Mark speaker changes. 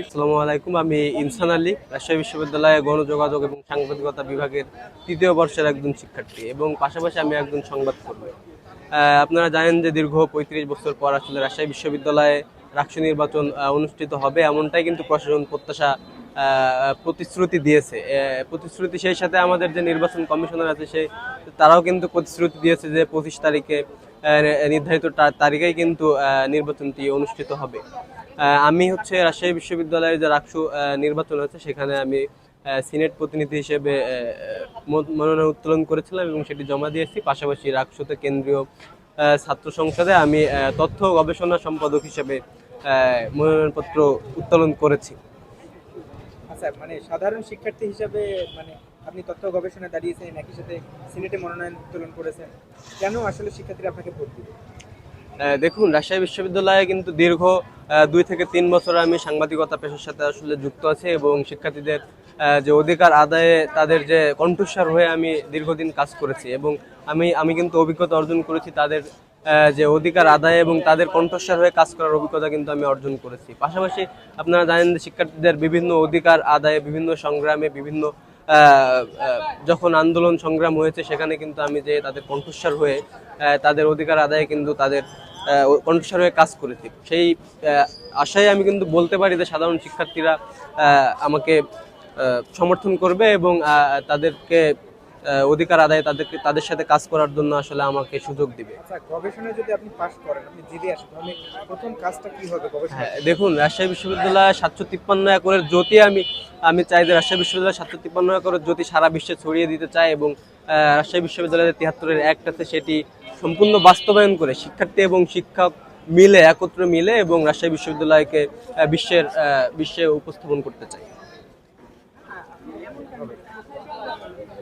Speaker 1: আসসালামু আলাইকুম, আমি ইনসান আলী, রাজশাহী বিশ্ববিদ্যালয়ে গণযোগাযোগ এবং সাংবাদিকতা বিভাগের তৃতীয় বর্ষের একজন শিক্ষার্থী এবং পাশাপাশি আমি একজন সংবাদকর্মী। আপনারা জানেন যে দীর্ঘ পঁয়ত্রিশ বছর পর আসলে রাজশাহী বিশ্ববিদ্যালয়ে রাষ্ট্র নির্বাচন অনুষ্ঠিত হবে এমনটাই কিন্তু প্রশাসন প্রত্যাশা প্রতিশ্রুতি দিয়েছে। প্রতিশ্রুতি সেই সাথে আমাদের যে নির্বাচন কমিশনার আছে সেই, তারাও কিন্তু প্রতিশ্রুতি দিয়েছে যে পঁচিশ তারিখে নির্ধারিত তারিখেই কিন্তু নির্বাচনটি অনুষ্ঠিত হবে। আমি হচ্ছে রাজশাহী বিশ্ববিদ্যালয়ের যে রাকসু নির্বাচন হচ্ছে সেখানে আমি সিনেট প্রতিনিধি হিসেবে মনোনয়ন উত্তোলন করেছিলাম এবং সেটি জমা দিয়েছি। পাশাপাশি রাকসুতে কেন্দ্রীয় ছাত্র সংসদে আমি তথ্য গবেষণা সম্পাদক হিসেবে মনোনয়নপত্র উত্তোলন করেছি।
Speaker 2: আচ্ছা মানে সাধারণ শিক্ষার্থী হিসাবে মানে আপনি তথ্য গবেষণায় দাঁড়িয়েছেন, একই সাথে সিনেটে মনোনয়ন উত্তোলন করেছেন, কেন আসলে শিক্ষার্থীরা আপনাকে ভোট দিবে?
Speaker 1: দেখুন, রাজশাহী বিশ্ববিদ্যালয়ে কিন্তু দীর্ঘ দুই থেকে তিন বছর আমি সাংবাদিকতা পেশার সাথে আসলে যুক্ত আছি এবং শিক্ষার্থীদের যে অধিকার আদায়ে তাদের যে কণ্ঠস্বর হয়ে আমি দীর্ঘদিন কাজ করেছি এবং আমি আমি কিন্তু অভিজ্ঞতা অর্জন করেছি তাদের যে অধিকার আদায় এবং তাদের কণ্ঠস্বর হয়ে কাজ করার অভিজ্ঞতা কিন্তু আমি অর্জন করেছি। পাশাপাশি আপনারা জানেন যে শিক্ষার্থীদের বিভিন্ন অধিকার আদায়ে, বিভিন্ন সংগ্রামে, বিভিন্ন যখন আন্দোলন সংগ্রাম হয়েছে, সেখানে কিন্তু আমি যে তাদের কণ্ঠস্বর হয়ে তাদের অধিকার আদায়ে কিন্তু তাদের কণ্ঠস্বর হয়ে কাজ করেছি। সেই আশায় আমি কিন্তু বলতে পারি যে সাধারণ শিক্ষার্থীরা আমাকে সমর্থন করবে এবং তাদেরকে অধিকার আদায় তাদেরকে তাদের সাথে কাজ করার জন্য আসলে আমাকে সুযোগ দিবে।
Speaker 2: আচ্ছা গবেষণায় যদি আপনি পাশ করেন আপনি জিতে আসেন তাহলে প্রথম কাজটা কি হবে গবেষণা
Speaker 1: হ্যাঁ, দেখুন রাজশাহী বিশ্ববিদ্যালয় সাতশো তিপ্পান্ন একরের জ্যোতি আমি আমি চাই যে রাজশাহী বিশ্ববিদ্যালয় সাতশো তিপ্পান্ন একরের জ্যোতি সারা বিশ্বে ছড়িয়ে দিতে চাই এবং রাজশাহী বিশ্ববিদ্যালয়ের তিয়াত্তরের একটাতে সেটি সম্পূর্ণ বাস্তবায়ন করে শিক্ষার্থী এবং শিক্ষক মিলে একত্রে মিলে এবং রাজশাহী বিশ্ববিদ্যালয়কে বিশ্বের আহ, বিশ্বে উপস্থাপন করতে চাই।
Speaker 2: হবে